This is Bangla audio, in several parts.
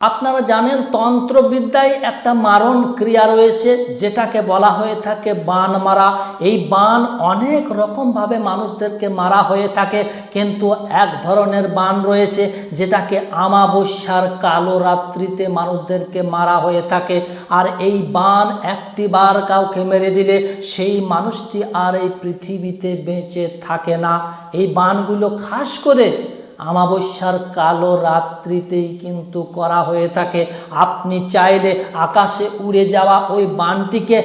আপনারা জানেন তন্ত্রবিদ্যায় একটা মারণ ক্রিয়া রয়েছে, যেটাকে বলা হয়ে থাকে বান মারা। এই বান অনেক রকমভাবে মানুষদেরকে মারা হয়ে থাকে, কিন্তু এক ধরনের বান রয়েছে, যেটাকে আমাবস্যার কালো রাত্রিতে মানুষদেরকে মারা হয়ে থাকে। আর এই বান একটি বার কাউকে মেরে দিলে, সেই মানুষটি আর এই পৃথিবীতে বেঁচে থাকে না। এই বানগুলো খাস করে আমাবস্যার কালো রাত্রিতেই কিন্তু করা হয়ে থাকে। আপনি চাইলে আকাশে উড়ে যাওয়া ওই বানটিকে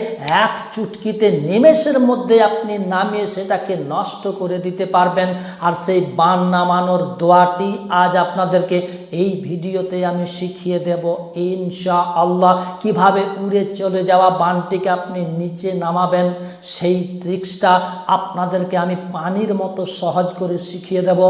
এক চুটকিতে নিমেষের মধ্যে আপনি নামিয়ে সেটাকে নষ্ট করে দিতে পারবেন। আর সেই বান নামানোর দোয়াটি আজ আপনাদেরকে এই ভিডিওতে আমি শিখিয়ে দেব। ইনশা আল্লাহ কীভাবে উড়ে চলে যাওয়া বানটিকে আপনি নিচে নামাবেন, সেই ট্রিক্সটা আপনাদেরকে আমি পানির মতো সহজ করে শিখিয়ে দেব।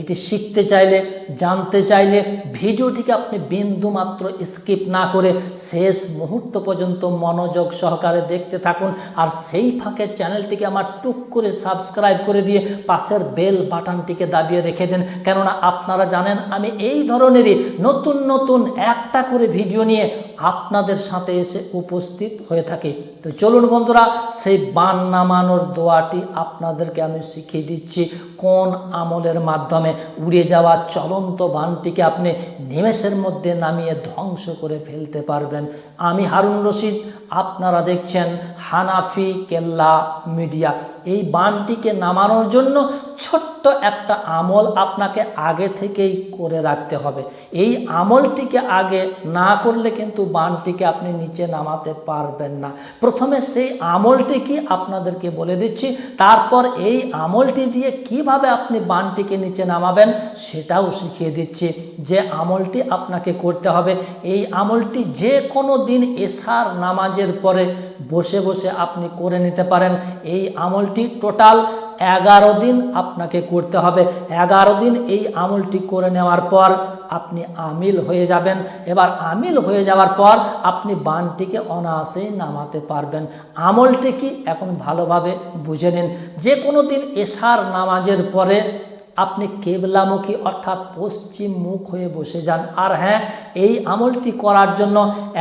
এটি শিখতে চাইলে, জানতে চাইলে ভিডিওটিকে আপনি বিন্দু মাত্র স্কিপ না করে শেষ মুহূর্ত পর্যন্ত মনোযোগ সহকারে দেখতে থাকুন। আর সেই ফাঁকে চ্যানেলটিকে আমার টুক করে সাবস্ক্রাইব করে দিয়ে পাশের বেল বাটনটিকে দাবিয়ে রেখে দেন। কেননা আপনারা জানেন, আমি এই ধরনেরই নতুন নতুন একটা করে ভিডিও নিয়ে আপনাদের সাথে এসে উপস্থিত হয়ে থাকি। তো চলুন বন্ধুরা, সেই বান নামানোর দোয়াটি আপনাদেরকে আমি শিখিয়ে দিচ্ছি। কোন আমলের মাধ্যমে? উড়ে যাওয়া চলন্ত বানটিকে আপনি নিমেষের মধ্যে নামিয়ে ধ্বংস করে ফেলতে পারবেন। আমি হারুন রশিদ, আপনারা দেখছেন হানাফি কেল্লা মিডিয়া। এই বানটিকে নামানোর জন্য ছোট্ট একটা আমল আপনাকে আগে থেকেই করে রাখতে হবে। এই আমলটিকে আগে না করলে কিন্তু বানটিকে আপনি নিচে নামাতে পারবেন না। প্রথমে সেই আমলটি কি আপনাদেরকে বলে দিচ্ছি, তারপর এই আমলটি দিয়ে কীভাবে আপনি বানটিকে নিচে নামাবেন সেটাও শিখিয়ে দিচ্ছি। যে আমলটি আপনাকে করতে হবে, এই আমলটি যে কোনো দিন এশার নামাজের পরে বসে বসে আপনি করে নিতে পারেন। এই আমলটি টোটাল এগারো দিন আপনাকে করতে হবে। এগারো দিন এই আমলটি করে নেওয়ার পর আপনি আমিল হয়ে যাবেন। এবার আমিল হয়ে যাওয়ার পর আপনি বানটিকে অনায়াসেই নামাতে পারবেন। আমলটি কি? এখন ভালোভাবে বুঝে নিন। যে কোনো দিন এশার নামাজের পরে আপনি কেবলামুখী অর্থাৎ পশ্চিম মুখ হয়ে বসে যান। আর হ্যাঁ এই আমলটি করার জন্য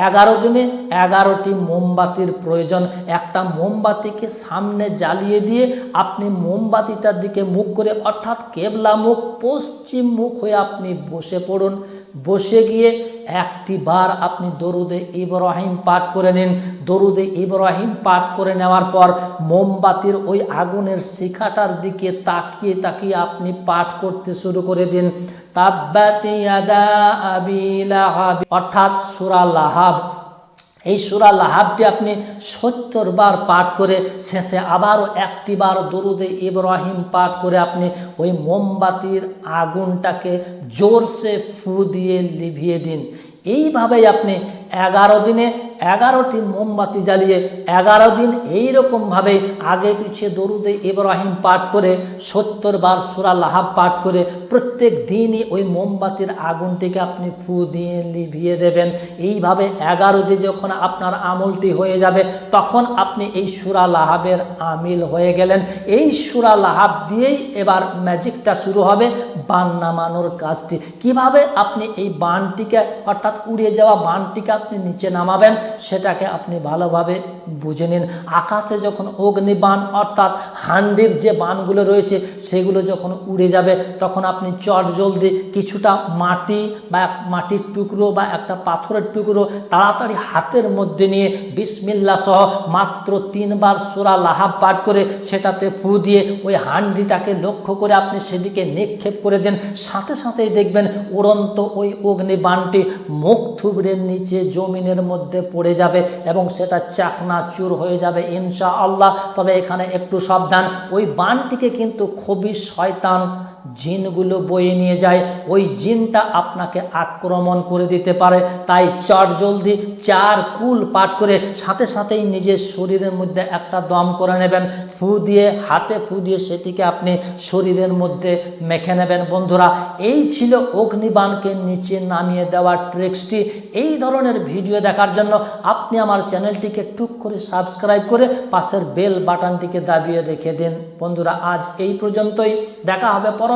এগারো দিনে এগারোটি মোমবাতির প্রয়োজন। একটা মোমবাতিকে সামনে জ্বালিয়ে দিয়ে আপনি মোমবাতিটার দিকে মুখ করে অর্থাৎ কেবলামুখ পশ্চিম মুখ হয়ে আপনি বসে পড়ুন। বসে গিয়ে একটি বার আপনি দরুদে ইব্রাহিম পাঠ করে নিন। দরুদে ইব্রাহিম পাঠ করে নেওয়ার পর মোমবাতির ওই আগুনের শিখাটার দিকে তাকিয়ে তাকিয়ে আপনি পাঠ করতে শুরু করে দিন। অর্থাৎ সুরা লাহাব। এই সুরা লাহাবটি আপনি সত্তর বার পাঠ করে শেষে আবারও একটি বার দরুদে ইব্রাহিম পাঠ করে আপনি ওই মোমবাতির আগুনটাকে জোরসে ফু দিয়ে লিভিয়ে দিন। এইভাবেই আপনি এগারো দিনে এগারোটি মোমবাতি জ্বালিয়ে এগারো দিন এই এইরকমভাবে আগে পিছিয়ে দরুদে ইব্রাহিম পাঠ করে সত্তর বার সুরা লাহাব পাঠ করে প্রত্যেক দিনই ওই মোমবাতির আগুনটিকে আপনি ফু দিয়ে লিভিয়ে দেবেন। এইভাবে এগারো দিন যখন আপনার আমলটি হয়ে যাবে, তখন আপনি এই সুরা লাহাবের আমিল হয়ে গেলেন। এই সুরা লাহাব দিয়েই এবার ম্যাজিকটা শুরু হবে বান নামানোর কাজটি। কীভাবে আপনি এই বানটিকে অর্থাৎ উড়ে যাওয়া বানটিকে আপনি নিচে নামাবেন? সেটাকে আপনি ভালোভাবে বুঝে নিন। আকাশে যখন অগ্নিবান অর্থাৎ হান্ডির যে বানগুলো রয়েছে, সেগুলো যখন উড়ে যাবে, তখন আপনি চট জলদি কিছুটা মাটি বা মাটির টুকরো বা একটা পাথরের টুকরো তাড়াতাড়ি হাতের মধ্যে নিয়ে বিসমিল্লা সহ মাত্র তিনবার সোরা লাহাব পাঠ করে সেটাতে ফু দিয়ে ওই হান্ডিটাকে লক্ষ্য করে আপনি সেদিকে নিক্ষেপ করে দেন। সাথে সাথেই দেখবেন উড়ন্ত ওই অগ্নিবানটি মুখ থুবড়ের নিচে জমিনের মধ্যে পড়ে যাবে এবং সেটা চাকনা চুর হয়ে যাবে ইনশা আল্লাহ তবে এখানে একটু সাবধান, ওই বানটিকে কিন্তু খুবই শয়তান জিনগুলো বয়ে নিয়ে যায়, ওই জিনটা আপনাকে আক্রমণ করে দিতে পারে। তাই চট জলদি চার কুল পাঠ করে সাথে সাথেই নিজের শরীরের মধ্যে একটা দম করে নেবেন। ফু দিয়ে, হাতে ফু দিয়ে সেটিকে আপনি শরীরের মধ্যে মেখে নেবেন। বন্ধুরা, এই ছিল অগ্নিবাণকে নিচে নামিয়ে দেওয়ার ট্রিক্সটি। এই ধরনের ভিডিও দেখার জন্য আপনি আমার চ্যানেলটিকে টুক করে সাবস্ক্রাইব করে পাশের বেল বাটনটিকে দাবিয়ে রেখে দিন। বন্ধুরা, আজ এই পর্যন্তই। দেখা হবে পরবর্তী